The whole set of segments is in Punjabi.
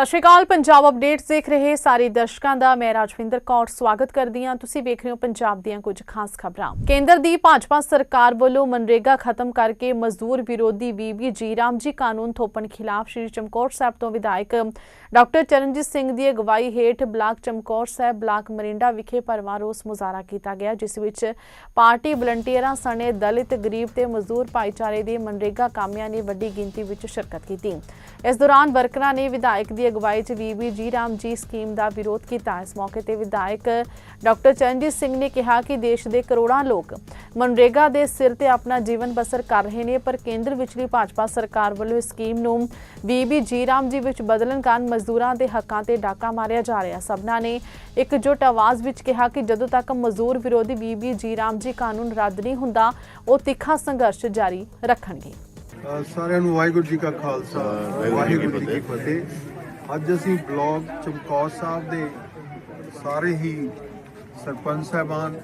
ਸਤਿ ਸ਼੍ਰੀ ਅਕਾਲ। ਪੰਜਾਬ ਅਪਡੇਟਸ ਦੇਖ ਰਹੇ ਸਾਰੇ ਦਰਸ਼ਕਾਂ ਦਾ। ਮੈਂ ਰਾਜਵਿੰਦਰ ਕੌਰ ਸਵਾਗਤ ਕਰਦੀ ਹਾਂ। ਤੁਸੀਂ ਵੇਖ ਰਹੇ ਹੋ ਪੰਜਾਬ ਦੀਆਂ ਕੁਝ ਖਾਸ ਖਬਰਾਂ। ਕੇਂਦਰ ਦੀ ਭਾਜਪਾ ਸਰਕਾਰ ਵੱਲੋਂ ਮਨਰੇਗਾ ਖਤਮ ਕਰਕੇ ਮਜ਼ਦੂਰ ਵਿਰੋਧੀ ਬੀਬੀ ਜੀ ਰਾਮ ਕਾਨੂੰਨ ਥੋਪਣ ਖਿਲਾਫ ਸ਼੍ਰੀ ਚਮਕੌਰ ਸਾਹਿਬ ਤੋਂ ਵਿਧਾਇਕ ਡਾਕਟਰ ਚਰਨਜੀਤ ਸਿੰਘ ਦੀ ਅਗਵਾਈ ਹੇਠ ਬਲਾਕ ਚਮਕੌਰ ਸਾਹਿਬ, ਬਲਾਕ ਮਰਿੰਡਾ ਵਿਖੇ ਭਰਵਾਂ ਰੋਸ ਮੁਜ਼ਾਹਰਾ ਕੀਤਾ ਗਿਆ, ਜਿਸ ਵਿੱਚ ਪਾਰਟੀ ਵਲੰਟੀਅਰਾਂ ਸਣੇ ਦਲਿਤ, ਗਰੀਬ ਤੇ ਮਜ਼ਦੂਰ ਭਾਈਚਾਰੇ ਦੇ ਮਨਰੇਗਾ ਕਾਮਿਆਂ ਨੇ ਵੱਡੀ ਗਿਣਤੀ ਵਿੱਚ ਸ਼ਿਰਕਤ ਕੀਤੀ। ਇਸ ਦੌਰਾਨ ਵਰਕਰਾਂ ਨੇ ਵਿਧਾਇਕ ਦੀ ਅਗਵਾਈ 'ਚ ਬੀਬੀ ਜੀ ਰਾਮ ਜੀ ਸਕੀਮ ਦਾ ਵਿਰੋਧ ਕੀਤਾ। ਇਸ ਮੌਕੇ ਤੇ ਵਿਧਾਇਕ ਡਾਕਟਰ ਚਰਨਜੀਤ ਸਿੰਘ ਨੇ ਕਿਹਾ ਕਿ ਦੇਸ਼ ਦੇ ਕਰੋੜਾਂ ਲੋਕ ਮਨਰੇਗਾ ਦੇ ਸਿਰ ਤੇ ਆਪਣਾ ਜੀਵਨ ਬਸਰ ਕਰ ਰਹੇ ਨੇ ਪਰ ਕੇਂਦਰ ਵਿਚਲੀ ਭਾਜਪਾ ਸਰਕਾਰ ਵੱਲੋਂ ਇਸ ਸਕੀਮ ਨੂੰ ਬੀਬੀ ਜੀ ਰਾਮ ਜੀ ਵਿੱਚ ਬਦਲਣ ਕਾਰਨ ਮਜ਼ਦੂਰਾਂ ਦੇ ਹੱਕਾਂ ਤੇ ਡਾਕਾ ਮਾਰਿਆ ਜਾ ਰਿਹਾ। ਸਭਨਾਂ ਨੇ ਇਕਜੁੱਟ ਆਵਾਜ਼ ਵਿੱਚ ਕਿਹਾ ਕਿ ਜਦੋਂ ਤੱਕ ਮਜ਼ਦੂਰ ਵਿਰੋਧੀ ਬੀਬੀ ਜੀ ਰਾਮ ਜੀ ਕਾਨੂੰਨ ਰੱਦ ਨਹੀਂ ਹੁੰਦਾ ਉਹ ਤਿੱਖਾ ਸੰਘਰਸ਼ ਜਾਰੀ ਰੱਖਣਗੇ। ਸਾਰਿਆਂ ਨੂੰ ਵਾਹਿਗੁਰੂ ਜੀ ਕਾ ਖਾਲਸਾ ਵਾਹਿਗੁਰੂ ਜੀ ਕੀ ਫਤਿਹ। ਅੱਜ ਅਸੀਂ ਬਲਾਕ ਚਮਕੌਰ ਸਾਹਿਬ ਦੇ ਸਾਰੇ ਹੀ ਸਰਪੰਚ ਸਾਹਿਬਾਨ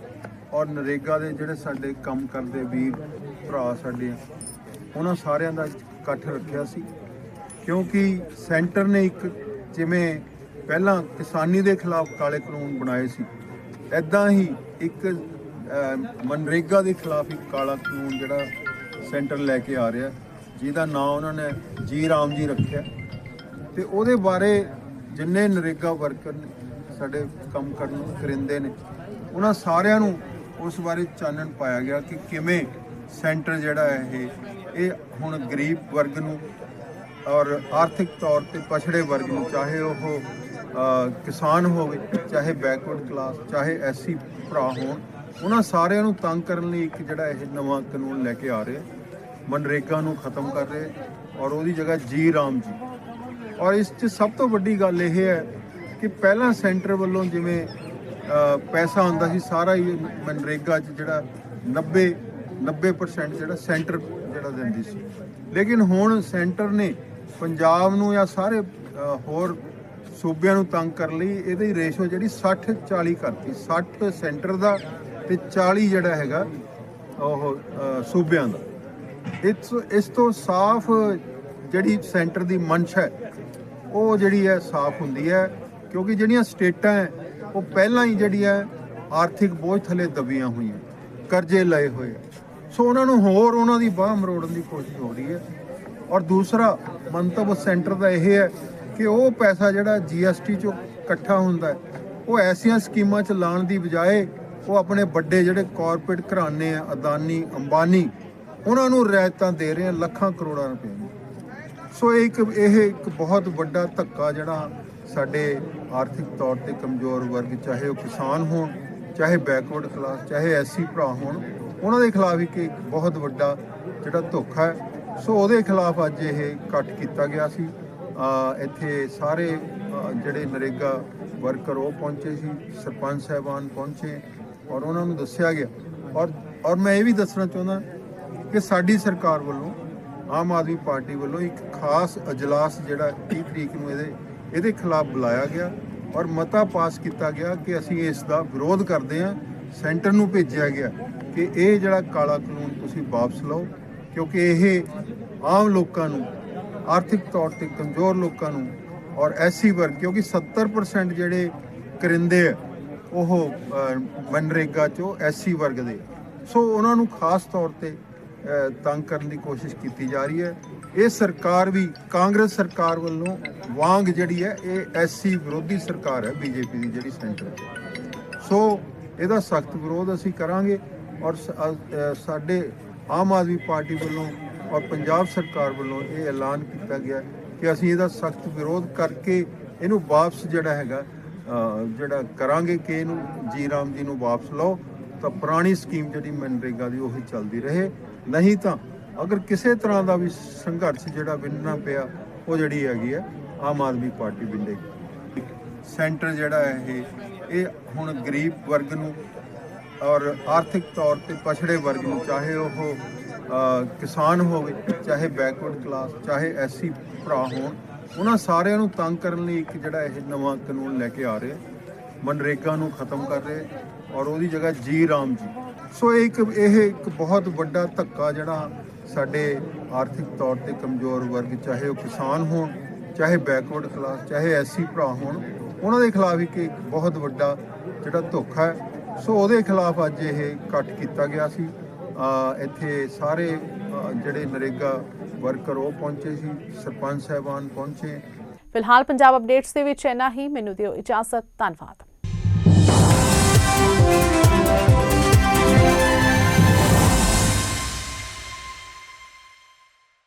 ਔਰ ਨਰੇਗਾ ਦੇ ਜਿਹੜੇ ਸਾਡੇ ਕੰਮ ਕਰਦੇ ਵੀਰ ਭਰਾ ਸਾਡੇ ਉਹਨਾਂ ਸਾਰਿਆਂ ਦਾ ਇਕੱਠ ਰੱਖਿਆ ਸੀ। ਕਿਉਂਕਿ ਸੈਂਟਰ ਨੇ ਇੱਕ ਜਿਵੇਂ ਪਹਿਲਾਂ ਕਿਸਾਨੀ ਦੇ ਖਿਲਾਫ ਕਾਲੇ ਕਾਨੂੰਨ ਬਣਾਏ ਸੀ ਐਦਾਂ ਹੀ ਇੱਕ ਮਨਰੇਗਾ ਦੇ ਖਿਲਾਫ ਇੱਕ ਕਾਲਾ ਕਾਨੂੰਨ ਜਿਹੜਾ ਸੈਂਟਰ ਲੈ ਕੇ ਆ ਰਿਹਾ, ਜਿਹਦਾ ਨਾਮ ਉਹਨਾਂ ਨੇ ਜੀ ਰਾਮ ਜੀ ਰੱਖਿਆ। ਤੇ ਉਹਦੇ ਬਾਰੇ ਜਿੰਨੇ ਨਰੇਗਾ ਵਰਕਰ ਨੇ, ਸਾਡੇ ਕੰਮ ਕਰਨ ਕਰਿੰਦੇ ਨੇ, ਉਹਨਾਂ ਸਾਰਿਆਂ ਨੂੰ ਉਸ ਬਾਰੇ ਚਾਨਣ ਪਾਇਆ ਗਿਆ ਕਿ ਕਿਵੇਂ ਸੈਂਟਰ ਜਿਹੜਾ ਹੈ ਇਹ ਇਹ ਹੁਣ ਗਰੀਬ ਵਰਗ ਨੂੰ ਔਰ ਆਰਥਿਕ ਤੌਰ ਤੇ ਪਛੜੇ ਵਰਗ ਨੂੰ, ਚਾਹੇ ਉਹ ਕਿਸਾਨ ਹੋਵੇ, ਚਾਹੇ ਬੈਕਵਰਡ ਕਲਾਸ ਚਾਹੇ ਐਸਸੀ ਭਰਾ ਹੋਣ, ਉਹਨਾਂ ਸਾਰਿਆਂ ਨੂੰ ਤੰਗ ਕਰਨ ਲਈ ਇੱਕ ਜਿਹੜਾ ਇਹ ਨਵਾਂ ਕਾਨੂੰਨ ਲੈ ਕੇ ਆ ਰਹੇ ਮਨਰੇਗਾ ਨੂੰ ਖਤਮ ਕਰ ਰਹੇ ਔਰ ਉਹਦੀ ਜਗ੍ਹਾ ਜੀ ਰਾਮ ਜੀ। ਔਰ ਇਸ 'ਚ ਸਭ ਤੋਂ ਵੱਡੀ ਗੱਲ ਇਹ ਹੈ ਕਿ ਪਹਿਲਾਂ ਸੈਂਟਰ ਵੱਲੋਂ ਜਿਵੇਂ ਪੈਸਾ ਹੁੰਦਾ ਸੀ, ਸਾਰਾ ਹੀ ਮਨਰੇਗਾ 'ਚ ਜਿਹੜਾ 90 90% ਜਿਹੜਾ ਸੈਂਟਰ ਜਿਹੜਾ ਦਿੰਦੀ ਸੀ। ਲੇਕਿਨ ਹੁਣ ਸੈਂਟਰ ਨੇ ਪੰਜਾਬ ਨੂੰ ਜਾਂ ਸਾਰੇ ਹੋਰ ਸੂਬਿਆਂ ਨੂੰ ਤੰਗ ਕਰਨ ਲਈ ਇਹਦੀ ਰੇਸ਼ੋ ਜਿਹੜੀ 60 40 ਕਰਤੀ। 60 ਸੈਂਟਰ ਦਾ ਤੇ 40 ਜਿਹੜਾ ਹੈਗਾ ਉਹ ਸੂਬਿਆਂ ਦਾ। ਇਸ ਇਸ ਤੋਂ ਸਾਫ਼ ਜਿਹੜੀ ਸੈਂਟਰ ਦੀ ਮਨਸ਼ ਹੈ, ਉਹ ਜਿਹੜੀ ਹੈ ਸਾਫ਼ ਹੁੰਦੀ ਹੈ, ਕਿਉਂਕਿ ਜਿਹੜੀਆਂ ਸਟੇਟਾਂ ਹੈ, ਉਹ ਪਹਿਲਾਂ ਹੀ ਜਿਹੜੀ ਹੈ ਆਰਥਿਕ ਬੋਝ ਥੱਲੇ ਦਬੀਆਂ ਹੋਈਆਂ, ਕਰਜ਼ੇ ਲਏ ਹੋਏ ਸੋ ਉਹਨਾਂ ਨੂੰ ਹੋਰ ਉਹਨਾਂ ਦੀ ਬਾਹ ਮਰੋੜਨ ਦੀ ਕੋਸ਼ਿਸ਼ ਹੋ ਰਹੀ ਹੈ ਔਰ ਦੂਸਰਾ ਮੰਤਵ ਸੈਂਟਰ ਦਾ ਇਹ ਹੈ ਕਿ ਉਹ ਪੈਸਾ ਜਿਹੜਾ ਜੀਐਸਟੀ ਚੋਂ ਇਕੱਠਾ ਹੁੰਦਾ ਹੈ, ਉਹ ਐਸੀਆਂ ਸਕੀਮਾਂ ਚ ਲਾਉਣ ਦੀ ਬਜਾਏ ਉਹ ਆਪਣੇ ਵੱਡੇ ਜਿਹੜੇ ਕਾਰਪੋਰੇਟ ਘਰਾਣੇ ਆ, ਅਦਾਨੀ, ਅੰਬਾਨੀ, ਉਹਨਾਂ ਨੂੰ ਰਿਆਇਤਾਂ ਦੇ ਰਹੇ ਆ ਲੱਖਾਂ ਕਰੋੜਾਂ ਰੁਪਏ ਦੀਆਂ। ਸੋ ਇਹ ਇੱਕ ਇਹ ਇੱਕ ਬਹੁਤ ਵੱਡਾ ਧੱਕਾ ਜਿਹੜਾ ਸਾਡੇ ਆਰਥਿਕ ਤੌਰ ਤੇ ਕਮਜ਼ੋਰ ਵਰਗ, ਚਾਹੇ ਉਹ ਕਿਸਾਨ ਹੋਣ, ਚਾਹੇ ਬੈਕਵਰਡ ਕਲਾਸ ਚਾਹੇ ਐਸਸੀ ਭਰਾ ਹੋਣ, ਉਹਨਾਂ ਦੇ ਖਿਲਾਫ ਇੱਕ ਇੱਕ ਬਹੁਤ ਵੱਡਾ ਜਿਹੜਾ ਧੋਖਾ ਹੈ। ਸੋ ਉਹਦੇ ਖਿਲਾਫ ਅੱਜ ਇਹ ਇਕੱਠ ਕੀਤਾ ਗਿਆ ਸੀ। ਇੱਥੇ ਸਾਰੇ ਜਿਹੜੇ ਨਰੇਗਾ ਵਰਕਰ ਉਹ ਪਹੁੰਚੇ ਸੀ, ਸਰਪੰਚ ਸਾਹਿਬਾਨ ਪਹੁੰਚੇ ਔਰ ਉਹਨਾਂ ਨੂੰ ਦੱਸਿਆ ਗਿਆ। ਔਰ ਔਰ ਮੈਂ ਇਹ ਵੀ ਦੱਸਣਾ ਚਾਹੁੰਦਾ ਕਿ ਸਾਡੀ ਸਰਕਾਰ ਵੱਲੋਂ ਆਮ ਆਦਮੀ ਪਾਰਟੀ ਵੱਲੋਂ ਇੱਕ ਖਾਸ ਅਜਲਾਸ ਜਿਹੜਾ 30 ਤਰੀਕ ਨੂੰ ਇਹਦੇ ਇਹਦੇ ਖਿਲਾਫ ਬੁਲਾਇਆ ਗਿਆ ਔਰ ਮਤਾ ਪਾਸ ਕੀਤਾ ਗਿਆ ਕਿ ਅਸੀਂ ਇਸ ਦਾ ਵਿਰੋਧ ਕਰਦੇ ਹਾਂ, ਸੈਂਟਰ ਨੂੰ ਭੇਜਿਆ ਗਿਆ ਕਿ ਇਹ ਜਿਹੜਾ ਕਾਲਾ ਕਾਨੂੰਨ ਤੁਸੀਂ ਵਾਪਸ ਲਓ, ਕਿਉਂਕਿ ਇਹ ਆਮ ਲੋਕਾਂ ਨੂੰ, ਆਰਥਿਕ ਤੌਰ ਤੇ ਕਮਜ਼ੋਰ ਲੋਕਾਂ ਨੂੰ ਔਰ ਐਸੀ ਵਰਗ, ਕਿਉਂਕਿ 70% ਜਿਹੜੇ ਕਰਿੰਦੇ ਆ, ਉਹ ਮਨਰੇਗਾ ਚੋਂ ਐਸੀ ਵਰਗ ਦੇ। ਸੋ ਉਹਨਾਂ ਨੂੰ ਖਾਸ ਤੌਰ ਤੇ ਤੰਗ ਕਰਨ ਦੀ ਕੋਸ਼ਿਸ਼ ਕੀਤੀ ਜਾ ਰਹੀ ਹੈ। ਇਹ ਸਰਕਾਰ ਵੀ ਕਾਂਗਰਸ ਸਰਕਾਰ ਵੱਲੋਂ ਵਾਂਗ ਜਿਹੜੀ ਹੈ, ਇਹ ਐਸਸੀ ਵਿਰੋਧੀ ਸਰਕਾਰ ਹੈ, ਬੀਜੇਪੀ ਦੀ ਜਿਹੜੀ ਸੈਂਟਰ ਸੋ ਇਹਦਾ ਸਖਤ ਵਿਰੋਧ ਅਸੀਂ ਕਰਾਂਗੇ ਔਰ ਸਾਡੇ ਆਮ ਆਦਮੀ ਪਾਰਟੀ ਵੱਲੋਂ ਔਰ ਪੰਜਾਬ ਸਰਕਾਰ ਵੱਲੋਂ ਇਹ ਐਲਾਨ ਕੀਤਾ ਗਿਆ ਕਿ ਅਸੀਂ ਇਹਦਾ ਸਖਤ ਵਿਰੋਧ ਕਰਕੇ ਇਹਨੂੰ ਵਾਪਸ ਜਿਹੜਾ ਹੈਗਾ ਜਿਹੜਾ ਕਰਾਂਗੇ ਕਿ ਇਹਨੂੰ ਜੀ ਰਾਮ ਜੀ ਨੂੰ ਵਾਪਸ ਲਓ, ਤਾਂ ਪੁਰਾਣੀ ਸਕੀਮ ਜਿਹੜੀ ਮਨਰੇਗਾ ਦੀ ਉਹੀ ਚੱਲਦੀ ਰਹੇ। ਨਹੀਂ ਤਾਂ ਅਗਰ ਕਿਸੇ ਤਰ੍ਹਾਂ ਦਾ ਵੀ ਸੰਘਰਸ਼ ਜਿਹੜਾ ਵਿੰਨਣਾ ਪਿਆ, ਉਹ ਜਿਹੜੀ ਹੈਗੀ ਹੈ, ਆਮ ਆਦਮੀ ਪਾਰਟੀ ਵਿੰਨੇਗੀ ਸੈਂਟਰ ਜਿਹੜਾ ਹੈ ਇਹ ਇਹ ਹੁਣ ਗਰੀਬ ਵਰਗ ਨੂੰ ਔਰ ਆਰਥਿਕ ਤੌਰ ਤੇ ਪਛੜੇ ਵਰਗ ਨੂੰ, ਚਾਹੇ ਉਹ ਕਿਸਾਨ ਹੋਵੇ, ਚਾਹੇ ਬੈਕਵਰਡ ਕਲਾਸ ਚਾਹੇ ਐਸਸੀ ਭਰਾ ਹੋਣ, ਉਹਨਾਂ ਸਾਰਿਆਂ ਨੂੰ ਤੰਗ ਕਰਨ ਲਈ ਇੱਕ ਜਿਹੜਾ ਇਹ ਨਵਾਂ ਕਾਨੂੰਨ ਲੈ ਕੇ ਆ ਰਹੇ ਮਨਰੇਗਾ ਨੂੰ ਖਤਮ ਕਰ ਰਹੇ ਔਰ ਉਹਦੀ ਜਗ੍ਹਾ ਜੀ ਰਾਮ ਜੀ। ਸੋ ਇਹ ਇੱਕ ਇਹ ਇੱਕ ਬਹੁਤ ਵੱਡਾ ਧੱਕਾ ਜਿਹੜਾ ਸਾਡੇ ਆਰਥਿਕ ਤੌਰ ਤੇ ਕਮਜ਼ੋਰ ਵਰਗ, ਚਾਹੇ ਉਹ ਕਿਸਾਨ ਹੋਣ, ਚਾਹੇ ਬੈਕਵਰਡ ਕਲਾਸ ਚਾਹੇ ਐਸਸੀ ਭਰਾ ਹੋਣ, ਉਹਨਾਂ ਦੇ ਖਿਲਾਫ ਇੱਕ ਇੱਕ ਬਹੁਤ ਵੱਡਾ ਜਿਹੜਾ ਧੋਖਾ ਹੈ। ਸੋ ਉਹਦੇ ਖਿਲਾਫ ਅੱਜ ਇਹ ਕੱਟ ਕੀਤਾ ਗਿਆ ਸੀ। ਇੱਥੇ ਸਾਰੇ ਜਿਹੜੇ ਨਰੇਗਾ ਵਰਕਰ ਉਹ ਪਹੁੰਚੇ ਸੀ, ਸਰਪੰਚ ਸਾਹਿਬਾਨ ਪਹੁੰਚੇ। ਫਿਲਹਾਲ ਪੰਜਾਬ ਅਪਡੇਟਸ ਦੇ ਵਿੱਚ ਇੰਨਾ ਹੀ। ਮੈਨੂੰ ਦਿਓ ਇਜਾਜ਼ਤ। ਧੰਨਵਾਦ।